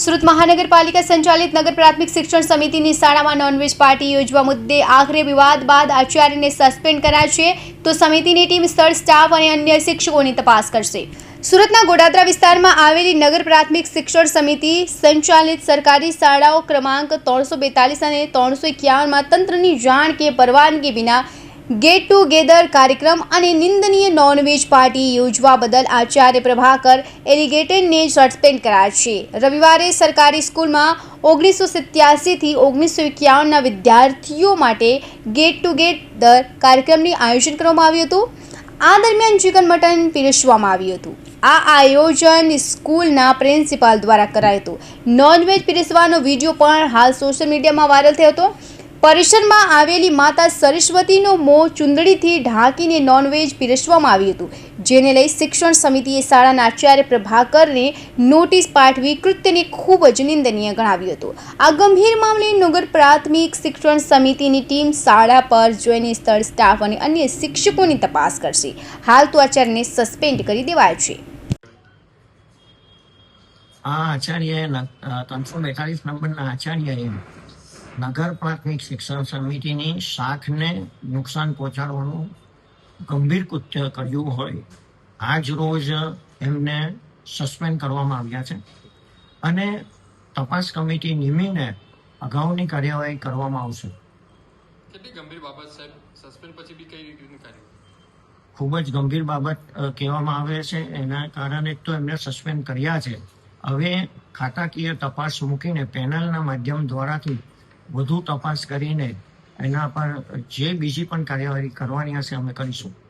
સુરત મહાનગરપાલિકા સંચાલિત નગર પ્રાથમિક શિક્ષણ સમિતિની શાળામાં નોનવેજ પાર્ટી યોજવા મુદ્દે આખરે વિવાદ બાદ આચાર્યને સસ્પેન્ડ કર્યા છે. તો સમિતિની ટીમ સ્થળ સ્ટાફ અને અન્ય શિક્ષકોની તપાસ કરશે. સુરતના ગોડાદરા વિસ્તારમાં આવેલી નગર પ્રાથમિક શિક્ષણ સમિતિ સંચાલિત સરકારી શાળાઓ ક્રમાંક ત્રણસો બેતાલીસ અને ત્રણસો એકાવનમાં તંત્રની જાણ કે પરવાનગી વિના ગેટ ટુગેધર કાર્યક્રમ અને નિંદનીય નોનવેજ પાર્ટી યોજવા બદલ આચાર્ય પ્રભાકર એલિગેટરને સસ્પેન્ડ કરાયા છે. રવિવારે સરકારી સ્કૂલમાં ઓગણીસો સિત્યાસીથી ઓગણીસો એકાવનના વિદ્યાર્થીઓ માટે ગેટ ટુગેધર કાર્યક્રમની આયોજન કરવામાં આવ્યું હતું. આ દરમિયાન ચિકન મટન પીરસવામાં આવ્યું હતું. આ આયોજન સ્કૂલના પ્રિન્સિપાલ દ્વારા કરાયું હતું. નોનવેજ પીરસવાનો વીડિયો પણ હાલ સોશિયલ મીડિયામાં વાયરલ થયો હતો. પરિસરમાં આવેલી માતા સરસ્વતીનો મોં ચુંદડીથી ઢાંકીને નોનવેજ પીરસવામાં આવ્યું હતું, જેને લઈ શિક્ષણ સમિતિએ શાળાના આચાર્ય પ્રભાકરને નોટિસ પાઠવી કૃત્યને ખૂબ જ નિંદનીય ગણાવ્યું હતું. આ ગંભીર મામલે નગર પ્રાથમિક શિક્ષણ સમિતિની ટીમ શાળા પર જોઈને સ્થળ સ્ટાફ અને અન્ય શિક્ષકોની તપાસ કરશે. હાલ તો આચાર્યને સસ્પેન્ડ કરી દેવાયો છે. આ આચાર્ય ત્રણસો બેતાલીસ નંબરના આચાર્યએ નગર પ્રાથમિક શિક્ષણ સમિતિની શાખને નુકસાન પહોંચાડવાનું ગંભીર કૃત્ય કર્યું હોય આજ રોજ એમને સસ્પેન્ડ કરવામાં આવ્યા છે. અને તપાસ કમિટી નિમીને અગાઉની કાર્યવાહી કરવામાં આવશે. કેટલી ગંભીર બાબત સાહેબ? સસ્પેન્ડ પછી બી કઈ રીતનું કાર્ય? ખૂબ જ ગંભીર બાબત કહેવામાં આવે છે. એના કારણે તો એમને સસ્પેન્ડ કર્યા છે. હવે ખાતાકીય તપાસ મૂકીને પેનલના માધ્યમ દ્વારાથી વધુ તપાસ કરીને એના પર જે બીજી પણ કાર્યવાહી કરવાની હશે અમે કરીશું.